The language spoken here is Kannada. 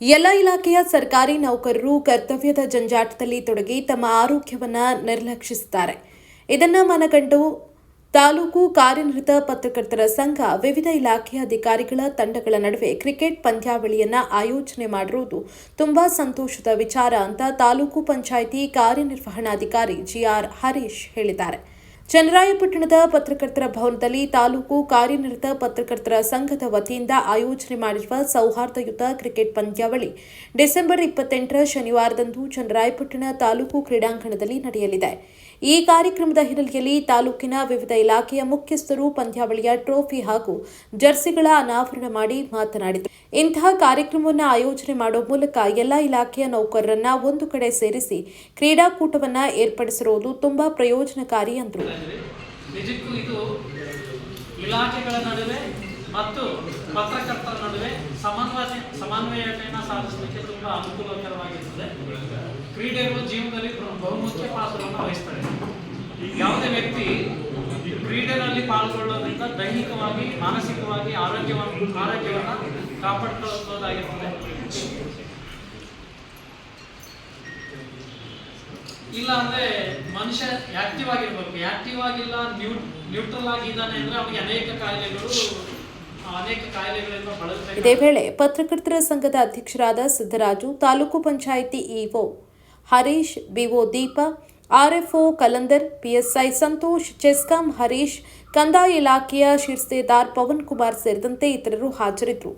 ಎಲ್ಲ ಇಲಾಖೆಯ ಸರ್ಕಾರಿ ನೌಕರರು ಕರ್ತವ್ಯದ ಜಂಜಾಟದಲ್ಲಿ ತೊಡಗಿ ತಮ್ಮ ಆರೋಗ್ಯವನ್ನು ನಿರ್ಲಕ್ಷಿಸುತ್ತಾರೆ. ಇದನ್ನ ಮನಗಂಡು ತಾಲೂಕು ಕಾರ್ಯನಿರತ ಪತ್ರಕರ್ತರ ಸಂಘ, ವಿವಿಧ ಇಲಾಖೆಯ ಅಧಿಕಾರಿಗಳ ತಂಡಗಳ ನಡುವೆ ಕ್ರಿಕೆಟ್ ಪಂದ್ಯಾವಳಿಯನ್ನು ಆಯೋಜನೆ ಮಾಡಿರುವುದು ತುಂಬಾ ಸಂತೋಷದ ವಿಚಾರ ಅಂತ ತಾಲೂಕು ಪಂಚಾಯಿತಿ ಕಾರ್ಯನಿರ್ವಹಣಾಧಿಕಾರಿ ಜಿಆರ್ ಹರೀಶ್ ಹೇಳಿದ್ದಾರೆ. ಚನ್ನರಾಯಪಟ್ಟಣದ ಪತ್ರಕರ್ತರ ಭವನದಲ್ಲಿ ತಾಲೂಕು ಕಾರ್ಯನಿರತ ಪತ್ರಕರ್ತರ ಸಂಘದ ವತಿಯಿಂದ ಆಯೋಜನೆ ಮಾಡಿರುವ ಸೌಹಾರ್ದಯುತ ಕ್ರಿಕೆಟ್ ಪಂದ್ಯಾವಳಿ ಡಿಸೆಂಬರ್ ಇಪ್ಪತ್ತೆಂಟರ ಶನಿವಾರದಂದು ಚನ್ನರಾಯಪಟ್ಟಣ ತಾಲೂಕು ಕ್ರೀಡಾಂಗಣದಲ್ಲಿ ನಡೆಯಲಿದೆ. ಈ ಕಾರ್ಯಕ್ರಮದ ಹಿನ್ನೆಲೆಯಲ್ಲಿ ತಾಲೂಕಿನ ವಿವಿಧ ಇಲಾಖೆಯ ಮುಖ್ಯಸ್ಥರು ಪಂದ್ಯಾವಳಿಯ ಟ್ರೋಫಿ ಹಾಗೂ ಜರ್ಸಿಗಳ ಅನಾವರಣ ಮಾಡಿ ಮಾತನಾಡಿದರು. ಇಂತಹ ಕಾರ್ಯಕ್ರಮವನ್ನು ಆಯೋಜನೆ ಮಾಡುವ ಮೂಲಕ ಎಲ್ಲ ಇಲಾಖೆಯ ನೌಕರರನ್ನ ಒಂದು ಕಡೆ ಸೇರಿಸಿ ಕ್ರೀಡಾಕೂಟವನ್ನು ಏರ್ಪಡಿಸಿರುವುದು ತುಂಬಾ ಪ್ರಯೋಜನಕಾರಿ ಎಂದರು ಇದ್ವಿ. ನಿಜಕ್ಕೂ ಇದು ಇಲಾಖೆಗಳ ನಡುವೆ ಮತ್ತು ಪತ್ರಕರ್ತರ ನಡುವೆ ಸಮನ್ವಯ ಸಮನ್ವಯತೆಯನ್ನು ಸಾಧಿಸಲಿಕ್ಕೆ ತುಂಬಾ ಅನುಕೂಲಕರವಾಗಿರ್ತದೆ. ಕ್ರೀಡೆಗಳು ಜೀವನದಲ್ಲಿ ಬಹುಮುಖ್ಯ ಪಾತ್ರವನ್ನು ವಹಿಸ್ತಾರೆ ಯಾವುದೇ ವ್ಯಕ್ತಿ ಕ್ರೀಡೆಯಲ್ಲಿ ಪಾಲ್ಗೊಳ್ಳೋದ್ರಿಂದ ದೈಹಿಕವಾಗಿ, ಮಾನಸಿಕವಾಗಿ ಆರೋಗ್ಯವನ್ನು ಆರೋಗ್ಯವನ್ನು ಕಾಪಾಡ್ಕೊಳ್ಳೋದಾಗಿರ್ತದೆ ಇಲ್ಲ ಅಂದ್ರೆ ಮನುಷ್ಯ ಆಕ್ಟಿವ್ ಆಗಿರ್ಬೇಕು. ಆಕ್ಟಿವ್ ಆಗಿಲ್ಲ ನ್ಯೂ ನ್ಯೂಟ್ರಲ್ ಆಗಿದ್ದಾನೆ ಅಂದ್ರೆ ಅವನಿಗೆ ಅನೇಕ ಕಾಯಿಲೆಗಳು ಇದೇ ವೇಳೆ ಪತ್ರಕರ್ತರ ಸಂಘದ ಅಧ್ಯಕ್ಷರಾದ Siddaraju, taluk panchayat EO Harish, BO Deepa, RFO Kalandar, PSI Santosh, CESCOM Harish, ಕಂದಾಯ ಇಲಾಖೆಯ ಶಿರ್ಸ್ತೇದಾರ್ ಪವನ್ ಕುಮಾರ್ ಸೇರಿದಂತೆ ಇತರರು ಹಾಜರಿದ್ದರು.